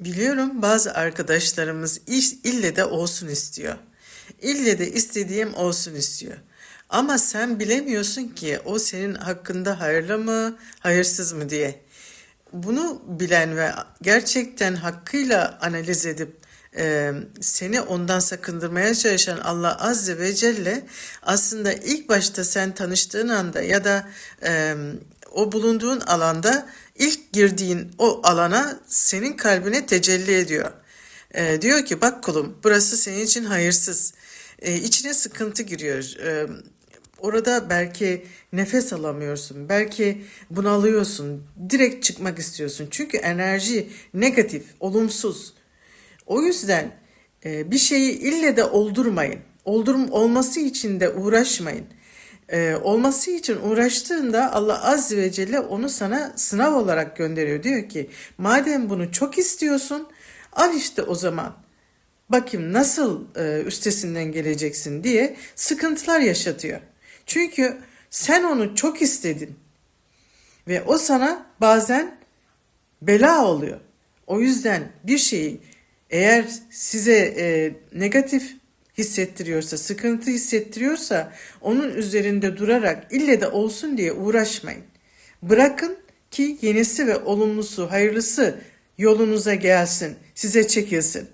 Biliyorum bazı arkadaşlarımız iş ille de olsun istiyor. İlle de istediğim olsun istiyor. Ama sen bilemiyorsun ki o senin hakkında hayırlı mı, hayırsız mı diye. Bunu bilen ve gerçekten hakkıyla analiz edip e, seni ondan sakındırmaya çalışan Allah Azze ve Celle aslında ilk başta sen tanıştığın anda ya da e, o bulunduğun alanda ilk girdiğin o alana senin kalbine tecelli ediyor. E, diyor ki bak kulum burası senin için hayırsız. E, içine sıkıntı giriyor. E, orada belki nefes alamıyorsun. Belki bunalıyorsun. Direkt çıkmak istiyorsun. Çünkü enerji negatif, olumsuz. O yüzden e, bir şeyi ille de oldurmayın. Oldurum olması için de uğraşmayın. E, olması için uğraştığında Allah Azze ve Celle onu sana sınav olarak gönderiyor. Diyor ki madem bunu çok istiyorsun al işte o zaman. Bakayım nasıl e, üstesinden geleceksin diye sıkıntılar yaşatıyor. Çünkü sen onu çok istedin ve o sana bazen bela oluyor. O yüzden bir şeyi eğer size e, negatif hissettiriyorsa, sıkıntı hissettiriyorsa onun üzerinde durarak ille de olsun diye uğraşmayın. Bırakın ki yenisi ve olumlusu, hayırlısı yolunuza gelsin, size çekilsin.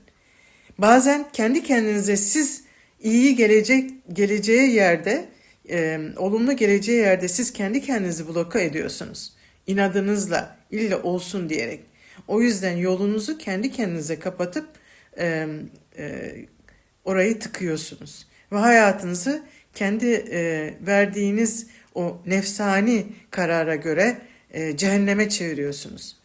Bazen kendi kendinize siz iyi gelecek geleceği yerde, e, olumlu geleceği yerde siz kendi kendinizi bloka ediyorsunuz. İnadınızla, ille olsun diyerek. O yüzden yolunuzu kendi kendinize kapatıp e, e, orayı tıkıyorsunuz. Ve hayatınızı kendi e, verdiğiniz o nefsani karara göre e, cehenneme çeviriyorsunuz.